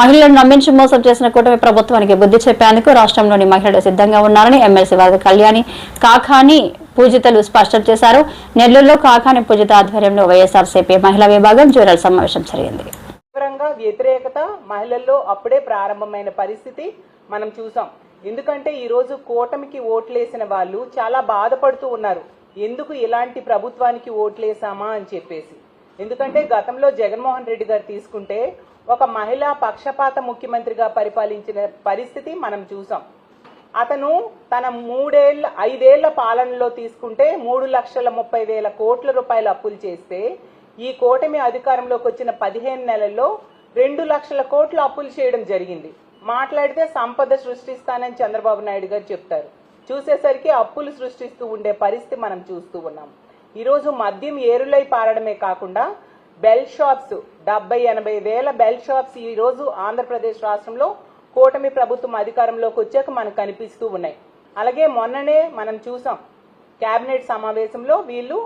మహిళలను నమ్మించి మోసం చేసిన కూటమి ప్రభుత్వానికి బుద్ధి చెప్పేందుకు రాష్ట్రంలోని మహిళలు సిద్ధంగా ఉన్నారని ఎమ్మెల్సీ వరద కళ్యాణి కాకాని పూజితలు స్పష్టం చేశారు. నెల్లూరులో కాకాని పూజిత ఆధ్వర్యంలో వైఎస్ఆర్సీపీ మహిళా విభాగం జూరల్ సమావేశం జరిగింది. తీవ్రంగా వ్యతిరేకత మహిళల్లో అప్పుడే ప్రారంభమైన పరిస్థితి మనం చూసాం. ఎందుకంటే ఈరోజు కూటమికి ఓట్లేసిన వాళ్ళు చాలా బాధపడుతూ ఉన్నారు. ఎందుకు ఇలాంటి ప్రభుత్వానికి ఓట్లేసామా అని చెప్పేసి. ఎందుకంటే గతంలో జగన్మోహన్ రెడ్డి గారు తీసుకుంటే ఒక మహిళా పక్షపాత ముఖ్యమంత్రిగా పరిపాలించిన పరిస్థితి మనం చూసాం. అతను తన మూడేళ్ళ ఐదేళ్ళ పాలనలో తీసుకుంటే మూడు లక్షల ముప్పై వేల కోట్ల రూపాయల అప్పులు చేస్తే ఈ కూటమి అధికారంలోకి వచ్చిన పదిహేను నెలల్లో రెండు లక్షల కోట్ల అప్పులు చేయడం జరిగింది. మాట్లాడితే సంపద సృష్టిస్తానని చంద్రబాబు నాయుడు గారు చెప్తారు. చూసేసరికి అప్పులు సృష్టిస్తూ ఉండే పరిస్థితి మనం చూస్తూ ఉన్నాం. ఈరోజు మద్యం ఏరులై పారడమే కాకుండా బెల్ షాప్స్ డెబ్బై ఎనభై వేల బెల్ షాప్స్ ఈరోజు ఆంధ్రప్రదేశ్ రాష్ట్రంలో కూటమి ప్రభుత్వం అధికారంలోకి వచ్చాక మనకు కనిపిస్తూ ఉన్నాయి. అలాగే మొన్ననే మనం చూసాం కేబినెట్ సమావేశంలో వీళ్ళు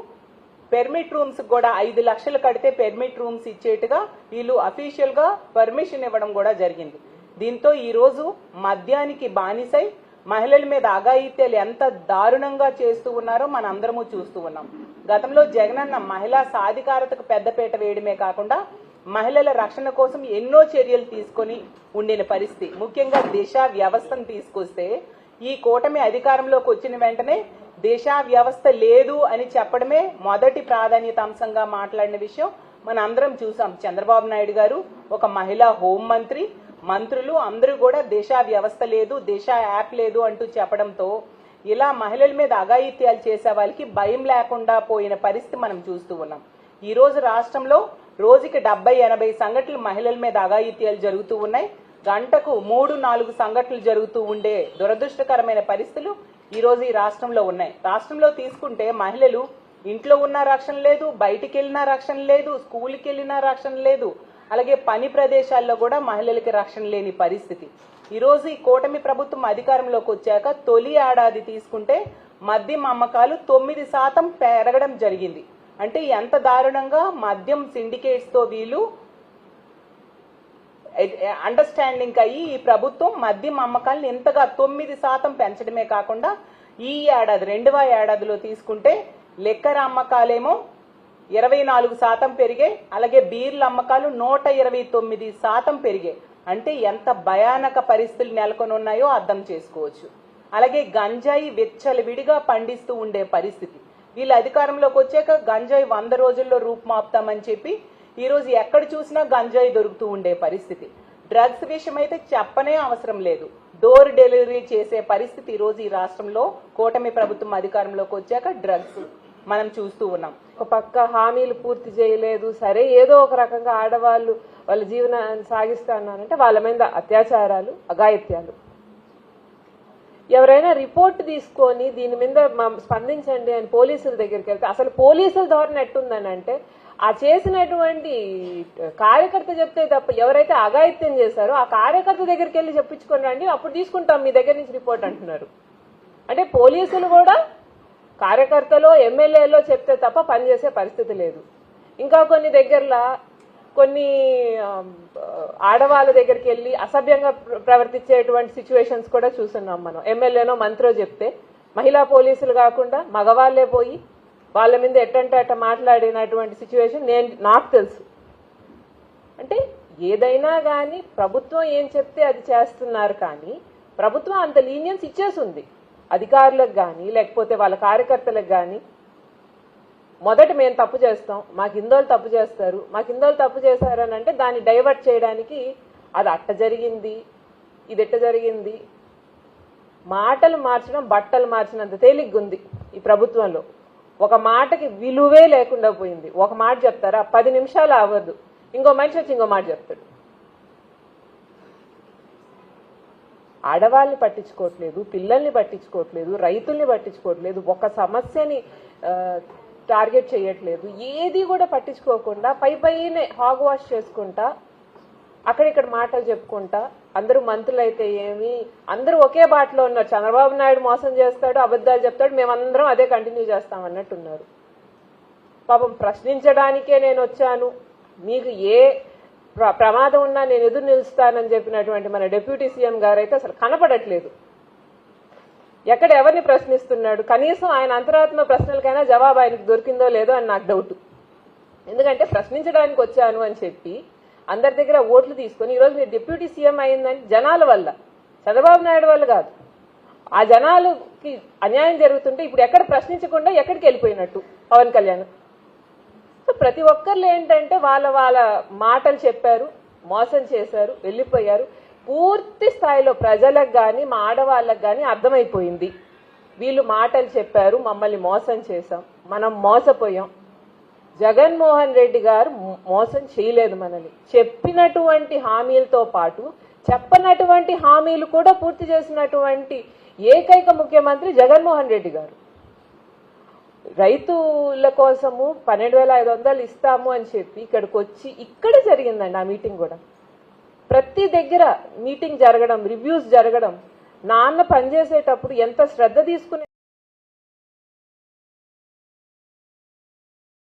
పెర్మిట్ రూమ్స్ కూడా ఐదు లక్షలు కడితే పెర్మిట్ రూమ్స్ ఇచ్చేట్టుగా వీళ్ళు అఫీషియల్గా పర్మిషన్ ఇవ్వడం కూడా జరిగింది. దీంతో ఈ రోజు మద్యానికి బానిసై మహిళల మీద అఘాయిత్యాలు ఎంత దారుణంగా చేస్తూ ఉన్నారో మనందరము చూస్తూ ఉన్నాం. గతంలో జగనన్న మహిళా సాధికారతకు పెద్దపీట వేయడమే కాకుండా మహిళల రక్షణ కోసం ఎన్నో చర్యలు తీసుకొని ఉండిన పరిస్థితి. ముఖ్యంగా దిశ వ్యవస్థను తీసుకొస్తే ఈ కూటమి అధికారంలోకి వచ్చిన వెంటనే దిశ వ్యవస్థ లేదు అని చెప్పడమే మొదటి ప్రాధాన్యత అంశంగా మాట్లాడిన విషయం మన అందరం చూసాం. చంద్రబాబు నాయుడు గారు ఒక మహిళా హోం మంత్రి మంత్రులు అందరూ కూడా దిశ వ్యవస్థ లేదు దిశ యాప్ లేదు అంటూ చెప్పడంతో ఇలా మహిళల మీద అఘాయిత్యాలు చేసే వాళ్ళకి భయం లేకుండా పోయిన పరిస్థితి మనం చూస్తూ ఉన్నాం. ఈ రోజు రాష్ట్రంలో రోజుకి డెబ్బై ఎనభై సంఘటనలు మహిళల మీద అఘాయిత్యాలు జరుగుతూ ఉన్నాయి. గంటకు మూడు నాలుగు సంఘటనలు జరుగుతూ ఉండే దురదృష్టకరమైన పరిస్థితులు ఈరోజు ఈ రాష్ట్రంలో ఉన్నాయి. రాష్ట్రంలో తీసుకుంటే మహిళలు ఇంట్లో ఉన్న రక్షణ లేదు బయటికి వెళ్ళినా రక్షణ లేదు స్కూల్కి వెళ్ళినా రక్షణ లేదు అలాగే పని ప్రదేశాల్లో కూడా మహిళలకి రక్షణ లేని పరిస్థితి. ఈరోజు ఈ కూటమి ప్రభుత్వం అధికారంలోకి వచ్చాక తొలి ఏడాది తీసుకుంటే మద్యం అమ్మకాలు తొమ్మిది శాతం పెరగడం జరిగింది. అంటే ఎంత దారుణంగా మద్యం సిండికేట్స్తో వీళ్ళు అండర్స్టాండింగ్ అయ్యి ఈ ప్రభుత్వం మద్యం అమ్మకాలను ఇంతగా తొమ్మిది శాతం పెంచడమే కాకుండా ఈ ఏడాది రెండవ ఏడాదిలో తీసుకుంటే లెక్కర అమ్మకాలేమో ఇరవై నాలుగు శాతం పెరిగాయి. అలాగే బీర్ల అమ్మకాలు నూట ఇరవై తొమ్మిది శాతం పెరిగాయి. అంటే ఎంత భయానక పరిస్థితులు నెలకొని ఉన్నాయో అర్థం చేసుకోవచ్చు. అలాగే గంజాయి విచ్చలవిడిగా పండిస్తూ ఉండే పరిస్థితి. వీళ్ళు అధికారంలోకి వచ్చాక గంజాయి వంద రోజుల్లో రూపుమాపుతామని చెప్పి ఈరోజు ఎక్కడ చూసినా గంజాయి దొరుకుతూ ఉండే పరిస్థితి. డ్రగ్స్ విషయం అయితే చెప్పనే అవసరం లేదు. డోర్ డెలివరీ చేసే పరిస్థితి ఈరోజు రోజు ఈ రాష్ట్రంలో కూటమి ప్రభుత్వం అధికారంలోకి వచ్చాక డ్రగ్స్. మనం చూస్తూ ఉన్నాం. ఒక పక్క హామీలు పూర్తి చేయలేదు సరే ఏదో ఒక రకంగా ఆడవాళ్ళు వాళ్ళ జీవనాన్ని సాగిస్తున్నారంటే వాళ్ళ మీద అత్యాచారాలు అఘాయిత్యాలు. ఎవరైనా రిపోర్ట్ తీసుకొని దీని మీద స్పందించండి అని పోలీసుల దగ్గరికి వెళ్తే అసలు పోలీసుల ధోరణి ఎట్టుందని అంటే ఆ చేసినటువంటి కార్యకర్త చెప్తే తప్ప ఎవరైతే అఘాయిత్యం చేశారో ఆ కార్యకర్త దగ్గరికి వెళ్ళి చెప్పించుకొని రండి అప్పుడు తీసుకుంటాం మీ దగ్గర నుంచి రిపోర్ట్ అంటున్నారు. అంటే పోలీసులు కూడా కార్యకర్తలో ఎమ్మెల్యేలో చెప్తే తప్ప పనిచేసే పరిస్థితి లేదు. ఇంకా కొన్ని దగ్గరలో కొన్ని ఆడవాళ్ళ దగ్గరికి వెళ్ళి అసభ్యంగా ప్రవర్తించేటువంటి సిచ్యువేషన్స్ కూడా చూస్తున్నాం మనం. ఎమ్మెల్యేనో మంత్రో చెప్తే మహిళా పోలీసులు కాకుండా మగవాళ్ళే పోయి వాళ్ళ మీద ఎట్టంటే అట్ట మాట్లాడినటువంటి సిచ్యువేషన్ నేను నాకు తెలుసు. అంటే ఏదైనా కానీ ప్రభుత్వం ఏం చెప్తే అది చేస్తున్నారు కానీ ప్రభుత్వం అంత లీనియన్స్ ఇచ్చేసింది. అధికారులకు కానీ లేకపోతే వాళ్ళ కార్యకర్తలకు కానీ మొదట మేము తప్పు చేస్తాం మాకు ఇందోలు తప్పు చేస్తారు మాకు ఇందోలు తప్పు చేశారని అంటే దాన్ని డైవర్ట్ చేయడానికి అది అట్ట జరిగింది ఇది ఎట్ట జరిగింది. మాటలు మార్చడం బట్టలు మార్చినంత తేలిగ్గుంది ఈ ప్రభుత్వంలో. ఒక మాటకి విలువే లేకుండా పోయింది. ఒక మాట చెప్తారా? పది నిమిషాలు అవ్వదు ఇంకో మనిషి వచ్చి ఇంకో మాట చెప్తాడు. ఆడవాళ్ళని పట్టించుకోవట్లేదు పిల్లల్ని పట్టించుకోవట్లేదు రైతుల్ని పట్టించుకోవట్లేదు ఒక సమస్యని టార్గెట్ చేయట్లేదు. ఏది కూడా పట్టించుకోకుండా పై పైనే హాగ్ వాష్ చేసుకుంటా అక్కడిక్కడ మాటలు చెప్పుకుంటా అందరూ మంత్రులు అయితే ఏమి అందరూ ఒకే బాటలో ఉన్నారు. చంద్రబాబు నాయుడు మోసం చేస్తాడు అబద్ధాలు చెప్తాడు మేమందరం అదే కంటిన్యూ చేస్తాం అన్నట్టున్నారు. పాపం ప్రశ్నించడానికే నేను వచ్చాను. మీకు ఏ ప్రమాదం ఉన్నా నేను ఎదురు నిలుస్తానని చెప్పినటువంటి మన డిప్యూటీ సీఎం గారు అయితే అసలు కనపడట్లేదు. ఎక్కడ ఎవరిని ప్రశ్నిస్తున్నాడు? కనీసం ఆయన అంతరాత్మ ప్రశ్నలకైనా జవాబు ఆయనకు దొరికిందో లేదో అని నాకు డౌట్. ఎందుకంటే ప్రశ్నించడానికి వచ్చాను అని చెప్పి అందరి దగ్గర ఓట్లు తీసుకొని ఈరోజు మీరు డిప్యూటీ సీఎం అయిందని జనాల వల్ల చంద్రబాబు నాయుడు వల్ల కాదు. ఆ జనాలకి అన్యాయం జరుగుతుంటే ఇప్పుడు ఎక్కడ ప్రశ్నించకుండా ఎక్కడికి వెళ్ళిపోయినట్టు? పవన్ కళ్యాణ్. సో ప్రతి ఒక్కళ్ళు ఏంటంటే వాళ్ళ వాళ్ళ మాటలు చెప్పారు మోసం చేశారు వెళ్ళిపోయారు. పూర్తి స్థాయిలో ప్రజలకు కానీ మా ఆడవాళ్ళకు కానీ అర్థమైపోయింది. వీళ్ళు మాటలు చెప్పారు మమ్మల్ని మోసం చేశాం మనం మోసపోయాం. జగన్మోహన్ రెడ్డి గారు మోసం చేయలేదు మనల్ని. చెప్పినటువంటి హామీలతో పాటు చెప్పనటువంటి హామీలు కూడా పూర్తి చేసినటువంటి ఏకైక ముఖ్యమంత్రి జగన్మోహన్ రెడ్డి గారు. రైతుల కోసము పన్నెండు వేల ఐదు వందలు ఇస్తాము అని చెప్పి ఇక్కడికి వచ్చి ఇక్కడ జరిగిందండి ఆ మీటింగ్ కూడా. ప్రతి దగ్గర మీటింగ్ జరగడం రివ్యూస్ జరగడం నాన్న పనిచేసేటప్పుడు ఎంత శ్రద్ధ తీసుకుని